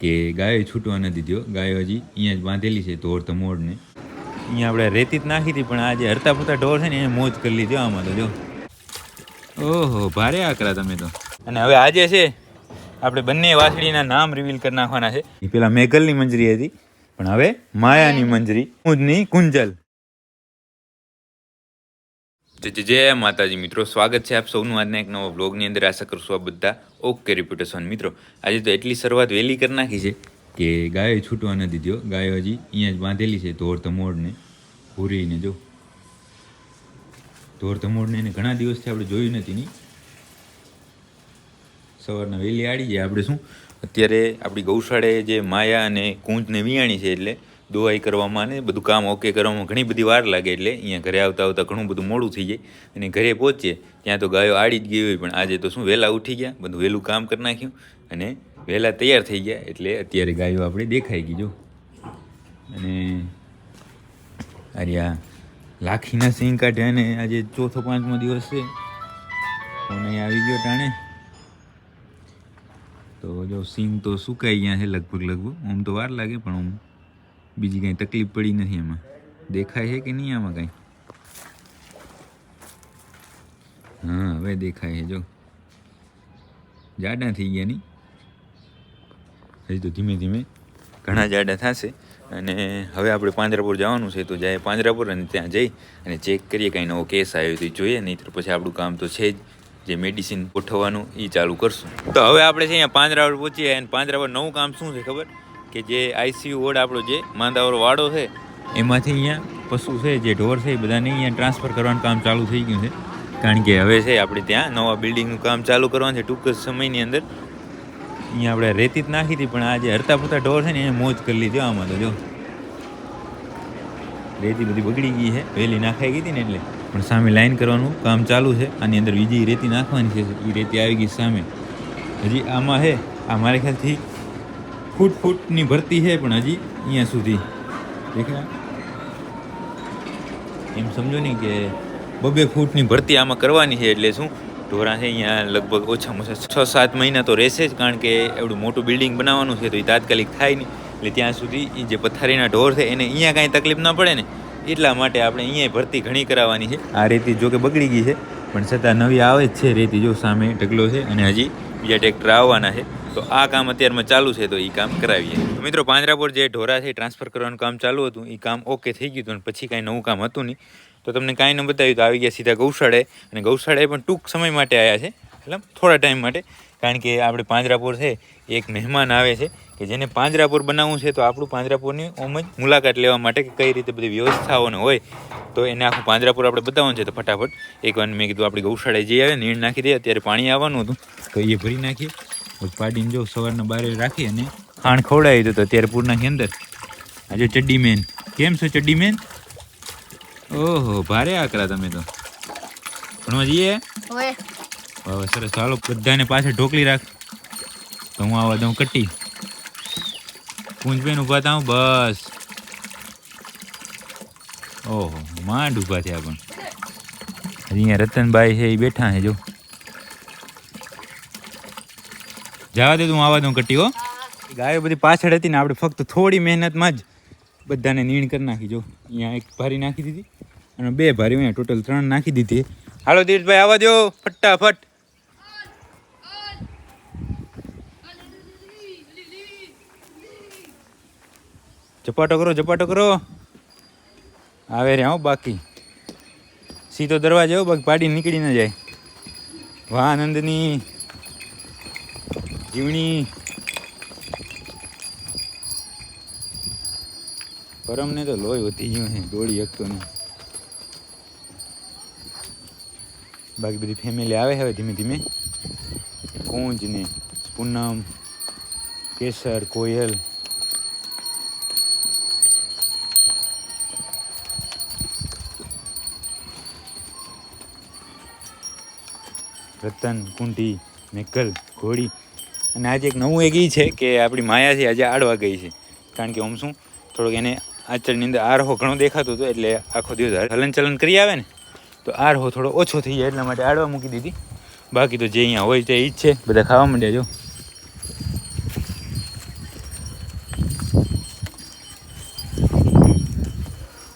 કે ગાયો છૂટવા નથી થયો ગાયો હજી અહીંયા જ બાંધેલી છે ઢોર તો મોડને અહીંયા આપણે રેતી જ નાખી હતી પણ આજે હરતા ફરતા ઢોર છે ને એને મોજ કરી લીધો આમાં તો જો. ઓહો ભારે આકરા તમે તો. અને હવે આજે છે આપણે બંને વાછડીના નામ રિવીલ કરી નાખવાના છે. એ પેલા મેઘલની મંજરી હતી પણ હવે માયાની મંજરી કુંજની કુંજલ. જય- માતાજી મિત્રો. સ્વાગત છે આપ સૌનું આજના એક નવો બ્લોગની અંદર. આશા કરશું આ બધા ઓકે રિપ્યુટેશન મિત્રો. આજે તો એટલી શરૂઆત વહેલી કરી નાખી છે કે ગાયો છૂટવા નથી દીધો. ગાયો હજી અહીંયા જ બાંધેલી છે ધોર ધમોડને ભૂરીને જો. ધોર ધમોડને એને ઘણા દિવસથી આપણે જોયું નથી ની સવારના વહેલી આડી જાય. આપણે શું? અત્યારે આપણી ગૌશાળાએ જે માયા અને કુંજને વિયાણી છે એટલે દોવાઈ કરવામાં ને બધું કામ ઓકે કરવામાં ઘણી બધી વાર લાગે એટલે અહીંયા ઘરે આવતા આવતા ઘણું બધું મોડું થઈ જાય અને ઘરે પહોંચીએ ત્યાં તો ગાયો આડી જ ગઈ હોય પણ આજે તો શું વહેલા ઉઠી ગયા, બધું વહેલું કામ કરી નાખ્યું અને વહેલા તૈયાર થઈ ગયા એટલે અત્યારે ગાયો આપણે દેખાઈ ગઈ જો. અને અરે આ લાખીના સિંહ કાઢ્યા ને આજે ચોથો પાંચમો દિવસ છે. ફોન આવી ગયો ટાણે. તો જો સિંગ તો સુકાઈ ગયા છે લગભગ લગભગ, આમ તો વાર લાગે પણ આમ બીજી કાંઈ તકલીફ પડી નથી એમાં. દેખાય છે કે નહીં આમાં કાંઈ? હા, હવે દેખાય છે, જો. જાડા થઈ ગયા નહીં? હજી તો ધીમે ધીમે ઘણા જાડા થશે. અને હવે આપણે પાંજરાપુર જવાનું છે, તો જાય પાંજરાપુર અને ત્યાં જઈ અને ચેક કરીએ કાંઈ નવો કેસ આવ્યો તો જોઈએ નહીં તો પછી આપણું કામ તો છે જ. જે મેડિસિન ગોઠવવાનું એ ચાલુ કરશું. તો હવે આપણે છે અહીંયા પાંજરાપુર પહોંચીએ અને પાંજરાપુર નવું કામ શું છે ખબર? કે જે આઈસીયુ વોર્ડ આપણો જે માંદાવાળો વાડો છે, એમાંથી અહીંયા પશુ છે, જે ઢોર છે, એ બધાને અહીંયા ટ્રાન્સફર કરવાનું કામ ચાલુ થઈ ગયું છે. કારણ કે હવે છે, આપણે ત્યાં નવા બિલ્ડિંગનું કામ ચાલુ કરવાનું છે, ટૂંક જ સમયની અંદર. અહીંયા આપણે રેતી જ નાખી હતી, પણ આ જે હરતા ફરતા ઢોર છે ને, એને મોજ કરી લીધો આમાં તો જો. રેતી બધી બગડી ગઈ છે વહેલી નાખાઈ ગઈ હતી ને એટલે. પણ સામે લાઈન કરવાનું કામ ચાલુ છે, આની અંદર બીજી રેતી નાખવાની છે, એ રેતી આવી ગઈ સામે. હજી આમાં છે, આ મારા ખ્યાલથી ફૂટ ફૂટની ભરતી છે પણ હજી અહીંયા સુધી. દેખાય એમ સમજો ને કે બબે ફૂટની ભરતી આમાં કરવાની છે એટલે શું? ઢોરા છે અહીંયા લગભગ ઓછામાં ઓછા છ સાત મહિના તો રહેશે જ, કારણ કે એવડું મોટું બિલ્ડિંગ બનાવવાનું છે તો એ તાત્કાલિક થાય નહીં. એટલે ત્યાં સુધી એ જે પથારીના ઢોર છે એને અહીંયા કાંઈ તકલીફ ના પડે ને. એટલા માટે આપણે અહીંયા ભરતી ઘણી કરાવવાની છે. આ રેતી જો કે બગડી ગઈ છે, પણ છતાં નવી આવે જ છે. રેતી જો સામે ઢગલો છે અને હજી બીજા ટ્રેક્ટર આવવાના છે. તો આ કામ અત્યારમાં ચાલુ છે, તો એ કામ કરાવીએ. મિત્રો પાંજરાપોર જે ઢોરા છે ટ્રાન્સફર કરવાનું કામ ચાલુ હતું. એ કામ ઓકે થઈ ગયું હતું પછી કાંઈ નવું કામ હતું નહીં. તો તમને કાંઈ ન બતાવ્યું તો આવી ગયા સીધા ગૌશાળાએ અને ગૌશાળાએ પણ ટૂંક સમય માટે આવ્યા છે, એટલે થોડા ટાઈમ માટે. કારણ કે આપણે પાંજરાપોર છે એક મહેમાન આવે છે, કે જેને પાંજરાપુર બનાવવું છે, તો આપણું પાંજરાપુરની ઓમ જ મુલાકાત લેવા માટે કે કઈ રીતે બધી વ્યવસ્થાઓને હોય, તો એને આખું પાંજરાપુર આપણે બતાવવાનું છે. તો ફટાફટ એકવાર મેં કીધું, આપણી ગૌશાળાએ જઈ આવે નીણ નાખી દે અત્યારે પાણી આવવાનું હતું, તો એ ભરી નાખીએ. પાડીને જો સવારના બારે રાખી અને ખાણ ખવડાવી દો તો અત્યારે પૂરના નાખી અંદર આજે ચડ્ડી મેન. કેમ છો ચડ્ડી મેન? ઓહો ભારે આકરા તમે તો. ભણવા જઈએ? હવે. સરસ. ચાલો બધાને પાછળ ઢોકલી રાખ. તો હું આવા દઉં કટ્ટી. કુંજબેન ઊભા થાઉં બસ. ઓહો માંડ ઊભા થયા પણ. અહીંયા રતનભાઈ છે એ બેઠા છે જો. જવા દે તું આવા દઉં કટ્ટી, હો. ગાયો બધી પાછળ હતી ને આપણે ફક્ત થોડી મહેનતમાં જ બધાને નીણ કરી નાખી, જો. અહીંયા એક ભારી નાખી દીધી અને બે ભારી અહીંયા ટોટલ ત્રણ નાખી દીધી. હાલો દીર્ષભાઈ આવા દો, ફટાફટ. ઝપાટો કરો ઝપાટો કરો. આવે રે હો બાકી. સીધો દરવાજો, બાકી પાડી નીકળી ન જાય. વાહ આનંદની જીવણી. પરમને તો લોહી હોતી ગયું દોડી શકતો નહીં બાકી બધી ફેમિલી આવે હવે ધીમે ધીમે. કુંજ ને પૂનમ, કેસર, કોયલ. રતન કુંઠી મેકલ ઘોડી. અને આજે એક નવું એક એ છે કે આપણી માયા છે આજે આડવા ગઈ છે. કારણ કે આમ શું, થોડોક એને આચરની અંદર આરહો ઘણો દેખાતો હતો એટલે આખો દિવસ હલન ચલન કરી આવે ને, તો આરહો થોડો ઓછો થઈ જાય એટલા માટે આડવા મૂકી દીધી. બાકી તો જે અહીંયા હોય તે એ જ છે, બધા ખાવા માંડ્યા જો.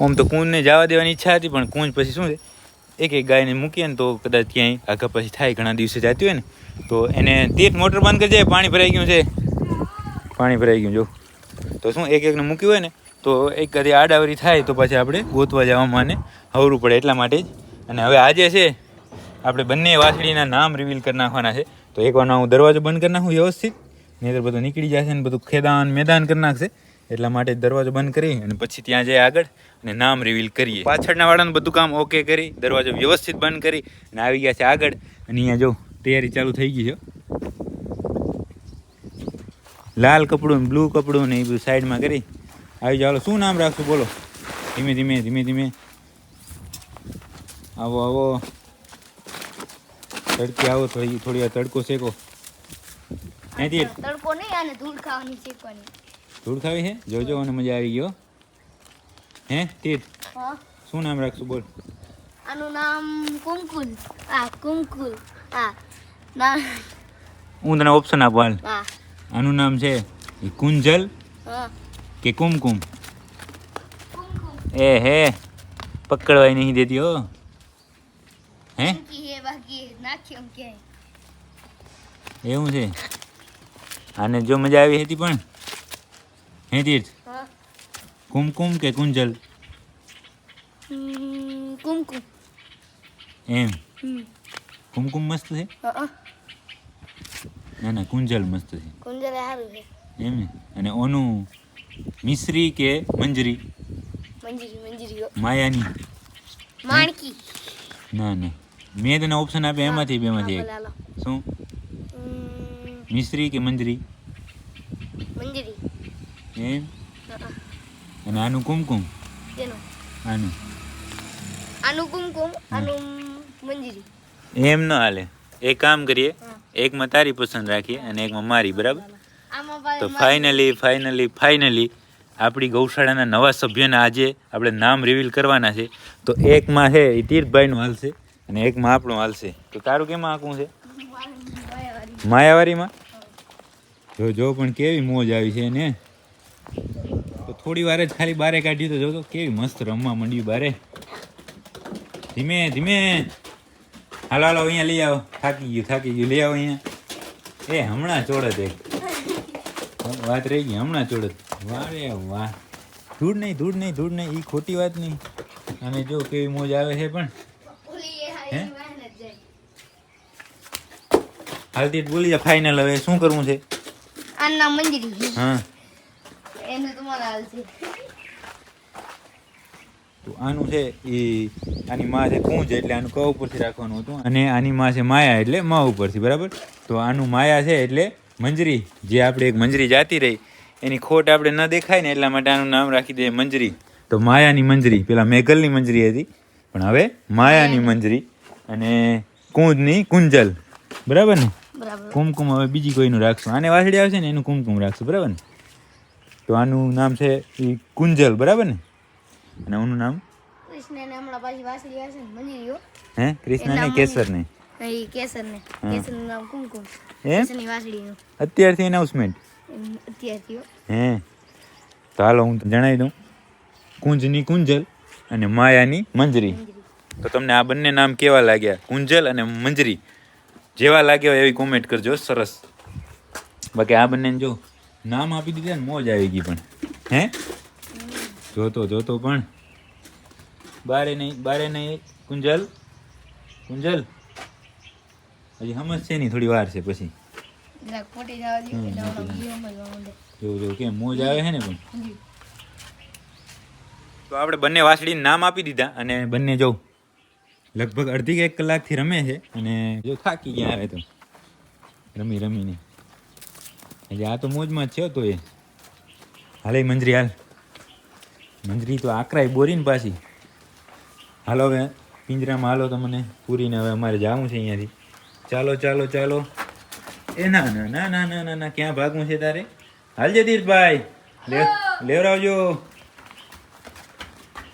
ઓમ તો કુંજને જવા દેવાની ઈચ્છા હતી, પણ કુંજ પછી શું છે? એક એક ગાયને મૂકીએ ને તો કદાચ ક્યાંય આગળ પછી થાય, ઘણા દિવસે જતી હોય ને, તો એને તે મોટર બંધ કરી જાય પાણી ભરાઈ ગયું છે. પાણી ભરાઈ ગયું, જો. તો શું, એક એકને મૂક્યું હોય ને, તો એક કદી આડાવરી થાય, તો પછી આપણે ગોતવા જવામાં ને હવરું પડે એટલા માટે જ. અને હવે આજે છે, આપણે બંને વાછડીના નામ રિવીલ કરી નાખવાના છે. તો એકવાર હું દરવાજો બંધ કરી નાખું વ્યવસ્થિત, નહીંતર બધું નીકળી જશે ને બધું ખેદાન મેદાન કરી નાખશે. એટલા માટે દરવાજો બંધ કરી અને પછી ત્યાં જઈએ આગળ અને નામ રિવીલ કરીએ. પાછળના વાળાનું બધું કામ ઓકે કરી દરવાજો વ્યવસ્થિત બંધ કરી અને આવી ગયા છે આગળ. અને અહીંયા જો તૈયારી ચાલુ થઈ ગઈ છે. લાલ કપડું બ્લુ કપડું ને એ બધું સાઈડમાં કરી. આવી જાઓ શું નામ રાખશું બોલો. ધીમે ધીમે ધીમે ધીમે. આવો આવો. તડકે આવો થોડી થોડી તડકો શેકો. તડકો નહીં અને ધૂળ ખાવાની શીખવાની ધૂળ ખાવી છે? જોજો અને મજા આવી ગયો હે. તીર્થ શું નામ રાખશું બોલ? આનું નામ કુંકુલ. આ કુંકુલ. આ ના. હું તને ઓપ્શન આપું હાલ. આનું નામ છે કુંજલ કે કુમકુમ? એ હે. પકડવાય નહીં દેતી હો. હે? એવું છે. આને જો મજા આવી હતી પણ. હે તીર્થ કુમકુમ કે કુંજલ? કુમકુમ. એમ? કુમકુમ મસ્ત છે? ના ના કુંજલ મસ્ત છે. કુંજલ સારું છે. એમ ને? અને ઓનું મિશ્રી કે મંજરી? મંજરી મંજરી માયાની. માણકી. ના ના. મેં તને ઓપ્શન આપ્યા એમાંથી બેમાંથી એક. શું? મિશ્રી કે મંજીરી? એમ અને આનું કુમકુમ? તેનું આનું? આનું કુમકુમ આનું મંજીરી. એમ ન હાલે. એક કામ કરીએ એકમાં તારી પસંદ રાખીએ અને એકમાં મારી બરાબર? તો ફાઇનલી ફાઇનલી ફાઇનલી આપણી ગૌશાળાના નવા સભ્યને આજે આપણે નામ રિવીલ કરવાના છે. તો એકમાં છે એ તીર્થભાઈનું હાલશે અને એકમાં આપણું હાલશે. તો તારું કેમાં આંકવું છે? માયાવારીમાં? જો જો પણ કેવી મોજ આવી છે ને? થોડી વાર જ ખાલી બારે કાઢ્યું તો જો તો કેવી મસ્ત રમવા માંડ્યું બારે. ધીમે ધીમે. હાલો હાલો અહીંયા લઈ આવો. થાકી ગયું થાકી ગયું. લઈ આવો અહીંયા. એ હમણાં ચોડત એક વાત રહી ગઈ હમણાં ચોડત વારે વાહ. ધૂળ નહીં ધૂળ નહીં ધૂળ નહીં. એ ખોટી વાત નહીં. અને જો કેવી મોજ આવે છે પણ. એ હા, હાલતી બોલી ફાઇનલ હવે. શું કરવું છે? આનું નામ હા. એનું તમારા હાલ તો આનું છે એ આની માં છે કુંજ એટલે આનું ક ઉપરથી રાખવાનું હતું. અને આની માં છે માયા એટલે મા ઉપરથી બરાબર? તો આનું માયા છે એટલે મંજરી જે આપણે એક મંજરી જાતી રહી એની ખોટ આપણે ન દેખાય ને એટલા માટે આનું નામ રાખી દઈએ મંજરી. તો માયાની મંજરી પેલા મેઘલની મંજરી હતી પણ હવે માયાની મંજરી અને કુંજની કુંજલ બરાબર ને? કુમકુમ હવે બીજી કોઈનું રાખશું. આને વાસળી આવશે ને એનું કુમકુમ રાખશું બરાબર ને? તો આનું નામ છે એ કુંજલ બરાબર ને? અને આનું નામ? હો? કૃષ્ણ ને કેસર ને અત્યારથી એનાઉન્સમેન્ટ હો. તો હાલો હું જણાવી દઉં. કુંજની કુંજલ અને માયાની મંજરી. તો તમને આ બંને નામ કેવા લાગ્યા? કુંજલ અને મંજરી. જેવા લાગ્યા હોય એવી કોમેન્ટ કરજો સરસ. બાકી આ બંનેને જો નામ આપી દીધા ને મોજ આવી ગઈ પણ. હે? જોતો જોતો પણ. બારે નહીં બારે નહીં. કુંજલ કુંજલ. હજી સમજશે નહીં થોડી વાર છે પછી. જોવું જવા કેમ? મોજ આવે છે ને પણ. તો આપણે બંને વાસળીને નામ આપી દીધા અને બંને જો લગભગ અડધી એક કલાકથી રમે છે અને જો થાકી ગયા આવે તો. રમી રમીને. એટલે આ તો મોજમાં છે તો એ હાલે મંજરી હાલ. મંજરી તો આકરાય બોરીને પાછી. હાલો હવે પિંજરામાં હાલો તમને પૂરીને હવે અમારે જવું છે અહીંયાથી. ચાલો ચાલો ચાલો. એ ના ના ના ના ના ના ના ક્યાં ભાગવું છે તારે? હાલ ધીરભાઈ લે લેવડાવજો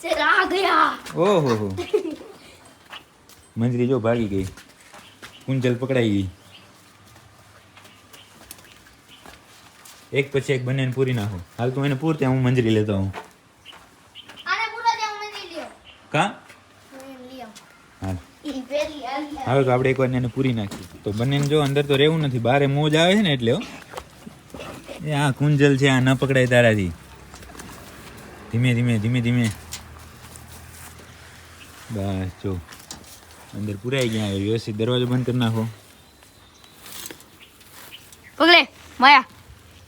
શેર ઓહો હો. મંજરી જો ભાગી ગઈ. કુંજલ પકડાઈ ગઈ. એક પછી એક બંનેને પૂરી નાખો. હાલ તું એને પૂર ત્યાં હું મંજરી લેતો હું આને પૂરા દે હું કાં? હું એમ લઈ આવું હા ઈ હવે તો આપણે એકવાર એને પૂરી નાખી તો બંનેને જો અંદર તો રહેવું નથી. બારે મોજ આવે છે ને એટલે એ આ કુંજલ છે આ ન પકડાય તારાથી. ધીમે ધીમે ધીમે ધીમે. બસ જો. અંદર પુરાઈ ગયા વ્યવસ્થિત દરવાજો બંધ કરી નાખો. પગલે માયા.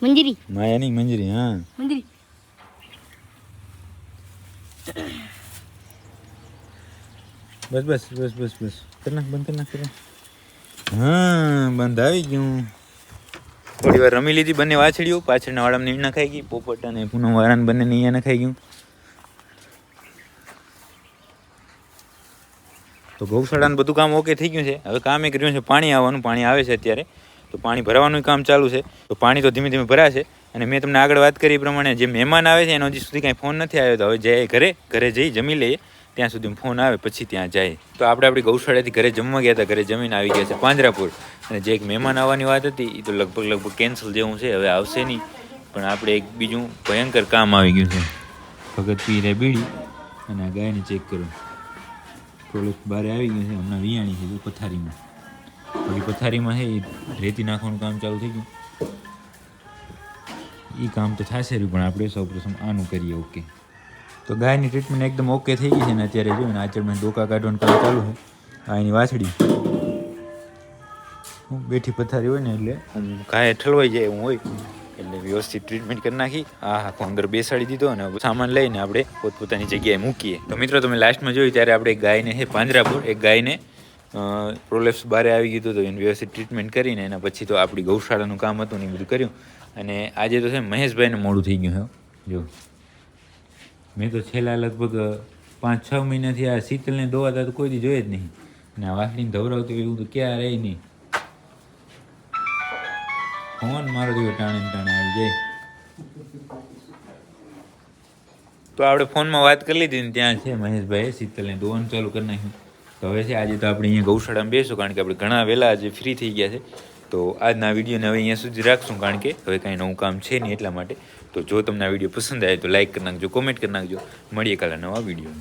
મંજરી માયા નહીં મંજરી હા મંજરી બસ બસ બસ બસ બસ કરી નાખ બંધ કરી નાખ. હા બંધ આવી ગયું થોડી વાર રમી લીધી બંને વાછડીઓ. પાછળના વાળામાં નીણ ખાઈ ગઈ પોપટ અને પૂનમ વાળાને બંને અહીંયા ખાઈ ગયું. તો ગૌશાળાનું બધું કામ ઓકે થઈ ગયું છે. હવે કામ એ કર્યું છે પાણી આવવાનું પાણી આવે છે અત્યારે. તો પાણી ભરવાનું કામ ચાલુ છે. તો પાણી તો ધીમે ધીમે ભરાશે. અને મેં તમને આગળ વાત કરી પ્રમાણે જે મહેમાન આવે છે, એનો હજી સુધી કાંઈ ફોન નથી આવ્યો. તો હવે જાય ઘરે ઘરે જઈ જમી લઈએ. ત્યાં સુધી ફોન આવે, પછી ત્યાં જાય. તો આપણે આપણી ગૌશાળાથી ઘરે જમવા ગયા હતા, ઘરે જમીને આવી ગયા છે પાંજરાપુર. અને જે એક મહેમાન આવવાની વાત હતી એ તો લગભગ લગભગ કેન્સલ જેવું છે, હવે આવશે નહીં. પણ આપણે એક બીજું ભયંકર કામ આવી ગયું છે. ભગત રેબીડી બીડી, અને આ ગાયને ચેક કરો. થોડુંક બારે આવી ગયું છે, હમણાં વિયાણી છે પથારીમાં. બાકી પથારીમાં છે એ રેતી નાખવાનું કામ ચાલુ થઈ ગયું. એ કામ તો થશે રહ્યું, પણ આપણે સૌ પ્રથમ આનું કરીએ, ઓકે. તો ગાયની ટ્રીટમેન્ટ એકદમ ઓકે થઈ ગઈ છે ને અત્યારે જોયું ને આચરમાં ડોકા કાઢવાનું કામ ચાલુ છે. આ એની વાછડી. બેઠી પથારી હોય ને એટલે ગાય ઠલવાઈ જાય એવું હોય. એટલે વ્યવસ્થિત ટ્રીટમેન્ટ કરી નાખી. આ આખો અંદર બેસાડી દીધો અને સામાન લઈને આપણે પોતપોતાની જગ્યાએ મૂકીએ. તો મિત્રો, તમે લાસ્ટમાં જોયું ત્યારે આપણે ગાયને છે પાંજરાપુર, એક ગાયને પ્રોલેપ્સ બારે આવી ગયું હતું તો એની વ્યવસ્થિત ટ્રીટમેન્ટ કરીને એના પછી તો આપણી ગૌશાળાનું કામ હતું ને એ બધું કર્યું. અને આજે તો છે મહેશભાઈને મોડું થઈ ગયું જો. મેં તો છેલ્લા લગભગ પાંચ છ મહિનાથી આ શીતલને દોવાતા તો કોઈ દી જોઈએ જ નહીં. અને આ વાસણીને ધવરાવતું એવું તો ક્યાં રહે નહીં. ફોન મારો જેવો ટાણે ટાણે આવી જાય. તો આપણે ફોનમાં વાત કરી લીધી ને ત્યાં છે મહેશભાઈએ શીતલને દોવાનું ચાલુ કરી નાખ્યું. તો હવે છે, આજે તો આપણે અહીંયા ગૌશાળામાં બેસું, કારણ કે આપણે ઘણા વહેલા આજે ફ્રી થઈ ગયા છે. તો આજના વિડીયોને હવે અહીંયા સુધી રાખશું, કારણ કે હવે કાંઈ નવું કામ છે નહીં એટલા માટે. તો જો તમને આ વીડિયો પસંદ આવે તો લાઈક કરી નાખજો કોમેન્ટ કરી નાખજો. મળીએ કાલે નવા વીડિયો